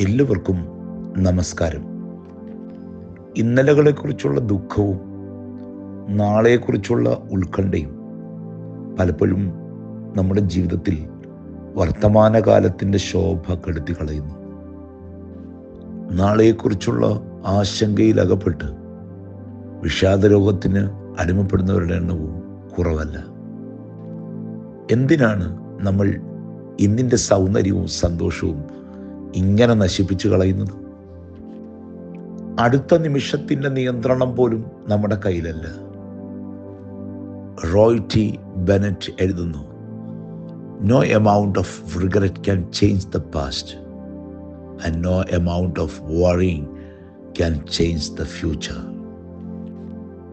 എല്ലാവർക്കും നമസ്കാരം. ഇന്നലകളെക്കുറിച്ചുള്ള ദുഃഖവും നാളെക്കുറിച്ചുള്ള ഉത്കണ്ഠയും പലപ്പോഴും നമ്മുടെ ജീവിതത്തിൽ വർത്തമാനകാലത്തിന്റെ ശോഭ കെടുത്തി കളയുന്നു. നാളെക്കുറിച്ചുള്ള ആശങ്കയിൽ അകപ്പെട്ട് വിഷാദരോഗത്തിന് അടിമപ്പെടുന്നവരുടെ എണ്ണവും കുറവല്ല. എന്തിനാണ് നമ്മൾ ഇന്നിന്റെ സൗന്ദര്യവും സന്തോഷവും ഇങ്ങനെ നശിപ്പിച്ചു കളയുന്നത്? അടുത്ത നിമിഷത്തിന്റെ നിയന്ത്രണം പോലും നമ്മുടെ കയ്യിലല്ല. റോയ്റ്റി ബെനറ്റ് എഴുതുന്നു no amount of regret can change the past and no amount of worrying can change the future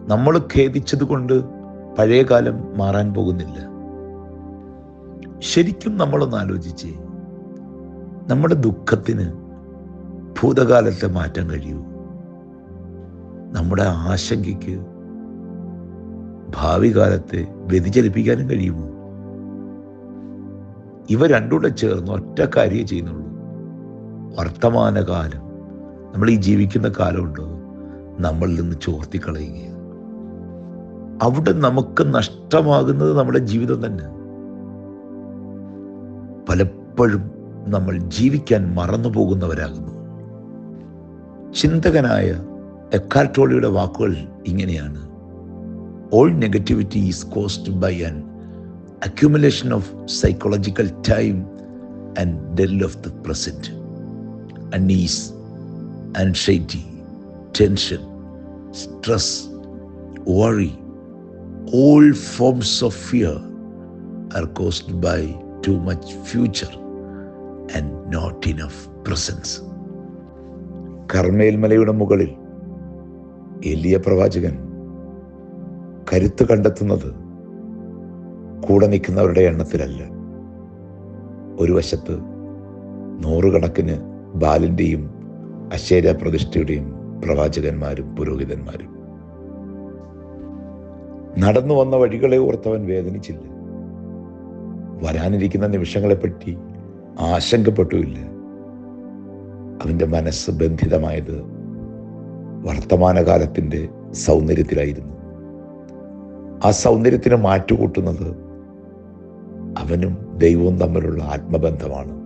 നമ്മൾ ഖേദിച്ചത് കൊണ്ട് പഴയ കാലം മാറാൻ പോകുന്നില്ല. ശരിക്കും നമ്മളൊന്ന് ആലോചിച്ചേ നമ്മുടെ ദുഃഖത്തിന് ഭൂതകാലത്തെ മാറ്റാൻ കഴിയൂ. നമ്മുടെ ആശങ്കയ്ക്ക് ഭാവി കാലത്തെ വ്യതിചലിപ്പിക്കാനും കഴിയുമോ? ഇവ രണ്ടുകൂടെ ചേർന്ന് ഒറ്റ കാര്യമേ ചെയ്യുന്നുള്ളൂ. വർത്തമാനകാലം. നമ്മൾ ഈ ജീവിക്കുന്ന കാലമുണ്ടോ നമ്മളിൽ നിന്ന് ചോർത്തിക്കളയുകയാണ്. അവിടെ നമുക്ക് നഷ്ടമാകുന്നത് നമ്മുടെ ജീവിതം തന്നെ. പലപ്പോഴും നമ്മൾ ജീവിക്കാൻ മറന്നു പോകുന്നവരാകുന്നു ചിന്തകനായ എക്കാർട്ടോളിയുടെ വാക്കുകൾ ഇങ്ങനെയാണ്. All negativity is caused by an accumulation of psychological time and denial of the present unease anxiety tension stress worry all forms of fear are caused by too much future. And enough presence presence. Carmel മലയുടെ മുകളിൽ എലിയ പ്രവാചകൻ കരുത്ത് കണ്ടെത്തുന്നത് കൂടെ നിൽക്കുന്നവരുടെ എണ്ണത്തിലല്ല. ഒരു വശത്ത് നൂറുകണക്കിന് ബാലിന്റെയും അശേര പ്രതിഷ്ഠയുടെയും പ്രവാചകന്മാരും പുരോഹിതന്മാരും. നടന്നു വന്ന വഴികളെ ഓർത്തവൻ വേദനിച്ചില്ല. വരാനിരിക്കുന്ന നിമിഷങ്ങളെപ്പറ്റി ആശങ്കപ്പെട്ടുമില്ല. അവന്റെ മനസ്സ് ബന്ധിതമായത് വർത്തമാനകാലത്തിന്റെ സൗന്ദര്യത്തിലായിരുന്നു. ആ സൗന്ദര്യത്തിന് മാറ്റുകൂട്ടുന്നത് അവനും ദൈവവും തമ്മിലുള്ള ആത്മബന്ധമാണ്.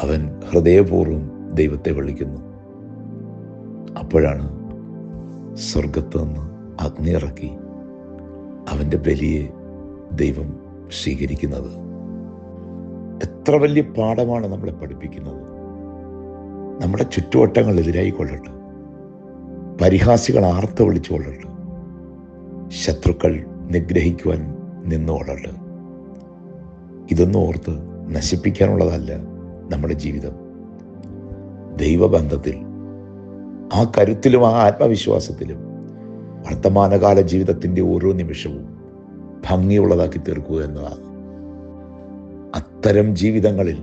അവൻ ഹൃദയപൂർവം ദൈവത്തെ വിളിക്കുന്നു. അപ്പോഴാണ് സ്വർഗത്ത് നിന്ന് അഗ്നി ഇറക്കി അവന്റെ ബലിയെ ദൈവം സ്വീകരിക്കുന്നത്. എത്ര വലിയ പാഠമാണ് നമ്മളെ പഠിപ്പിക്കുന്നത്? നമ്മുടെ ചുറ്റുവട്ടങ്ങൾ എതിരായി കൊള്ളട്ടെ. പരിഹാസികൾ ആർത്ത് വിളിച്ചു കൊള്ളട്ടെ. ശത്രുക്കൾ നിഗ്രഹിക്കുവാൻ നിന്നുകൊള്ളട്ടെ ഇതൊന്നും ഓർത്ത് നശിപ്പിക്കാനുള്ളതല്ല നമ്മുടെ ജീവിതം. ദൈവബന്ധത്തിൽ ആ കരുത്തിലും ആ ആത്മവിശ്വാസത്തിലും വർത്തമാനകാല ജീവിതത്തിന്റെ ഓരോ നിമിഷവും ഭംഗിയുള്ളതാക്കി തീർക്കുക എന്നതാണ്. അത്തരം ജീവിതങ്ങളിൽ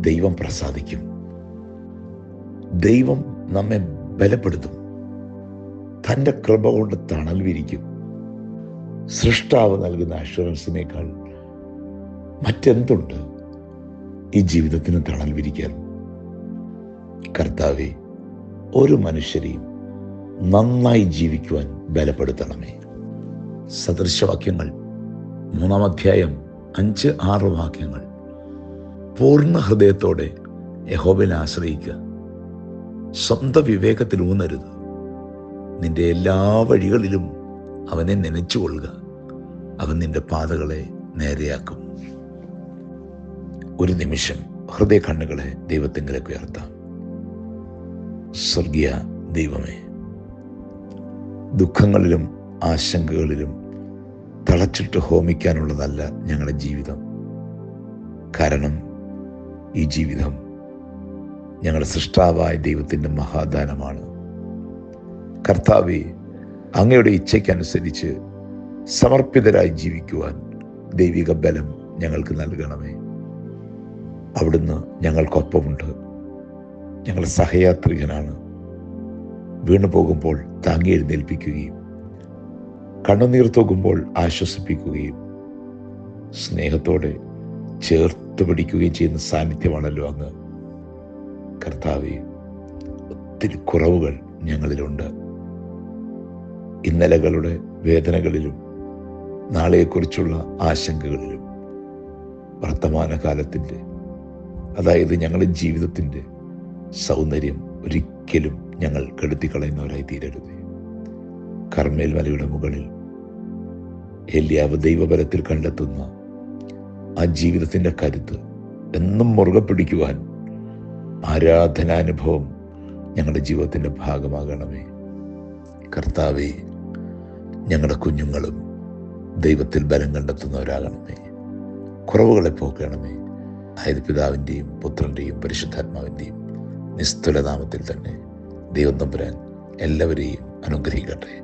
ദൈവം പ്രസാദിക്കും. ദൈവം നമ്മെ ബലപ്പെടുത്തും. തന്റെ കൃപ കൊണ്ട് തണൽ വിരിക്കും. സൃഷ്ടാവ് നൽകുന്ന അഷുറൻസിനേക്കാൾ മറ്റെന്തുണ്ട് ഈ ജീവിതത്തിന് തണൽ വിരിക്കാൻ? കർത്താവെ ഒരു മനുഷ്യരെയും നന്നായി ജീവിക്കുവാൻ ബലപ്പെടുത്തണമേ. സദൃശവാക്യങ്ങൾ മൂന്നാം അധ്യായം അഞ്ച് ആറ് വാക്യങ്ങൾ. പൂർണ ഹൃദയത്തോടെ യഹോബിൽ ആശ്രയിക്കുക സ്വന്തം വിവേകത്തിൽ ഊന്നരുത്. നിന്റെ എല്ലാ വഴികളിലും അവനെ നനച്ചുകൊള്ളുക. അവൻ നിന്റെ പാതകളെ നേരെയാക്കും. ഒരു നിമിഷം ഹൃദയ കണ്ണുകളെ ദൈവത്തെങ്കിലേക്ക് ഉയർത്താം. സ്വർഗീയ ദൈവമേ ദുഃഖങ്ങളിലും ആശങ്കകളിലും തളച്ചിട്ട് ഹോമിക്കാനുള്ളതല്ല ഞങ്ങളുടെ ജീവിതം. കാരണം ഈ ജീവിതം ഞങ്ങളുടെ സൃഷ്ടാവായ ദൈവത്തിന്റെ മഹാദാനമാണ്. കർത്താവെ അങ്ങയുടെ ഇച്ഛയ്ക്കനുസരിച്ച് സമർപ്പിതരായി ജീവിക്കുവാൻ ദൈവിക ബലം ഞങ്ങൾക്ക് നൽകണമേ. അവിടുന്ന് ഞങ്ങൾക്കൊപ്പമുണ്ട്. ഞങ്ങൾ സഹയാത്രികനാണ്. വീണു പോകുമ്പോൾ താങ്ങി എഴുന്നേൽപ്പിക്കുകയും കണ്ണുനീർ തൂകുമ്പോൾ ആശ്വസിപ്പിക്കുകയും സ്നേഹത്തോടെ ചേർത്ത് പിടിക്കുകയും ചെയ്യുന്ന സാന്നിധ്യമാണല്ലോ അങ്ങ്. കർത്താവെ ഒത്തിരി കുറവുകൾ ഞങ്ങളിലുണ്ട്. ഇന്നലകളുടെ വേദനകളിലും നാളെയെക്കുറിച്ചുള്ള ആശങ്കകളിലും വർത്തമാനകാലത്തിന്റെ അതായത് ഞങ്ങളുടെ ജീവിതത്തിന്റെ സൗന്ദര്യം ഒരിക്കലും ഞങ്ങൾ കെടുത്തിക്കളയുന്നവരായി തീരരുത്. കർമ്മേൽ മലയുടെ മുകളിൽ. എല്ലിയാവ് ദൈവബലത്തിൽ കണ്ടെത്തുന്ന ആ ജീവിതത്തിന്റെ കരുത്ത് എന്നും മുറുകെ പിടിക്കുവാൻ ആരാധനാനുഭവം ഞങ്ങളുടെ ജീവിതത്തിന്റെ ഭാഗമാകണമേ. കർത്താവെ ഞങ്ങളുടെ കുഞ്ഞുങ്ങളും ദൈവത്തിൽ ബലം കണ്ടെത്തുന്നവരാകണമേ. കുറവുകളെ പോക്കണമേ. അതായത് പിതാവിന്റെയും പുത്രന്റെയും പരിശുദ്ധാത്മാവിന്റെയും നിസ്തുലനാമത്തിൽ തന്നെ ദൈവം തമ്പുരാൻ എല്ലാവരെയും അനുഗ്രഹിക്കട്ടെ.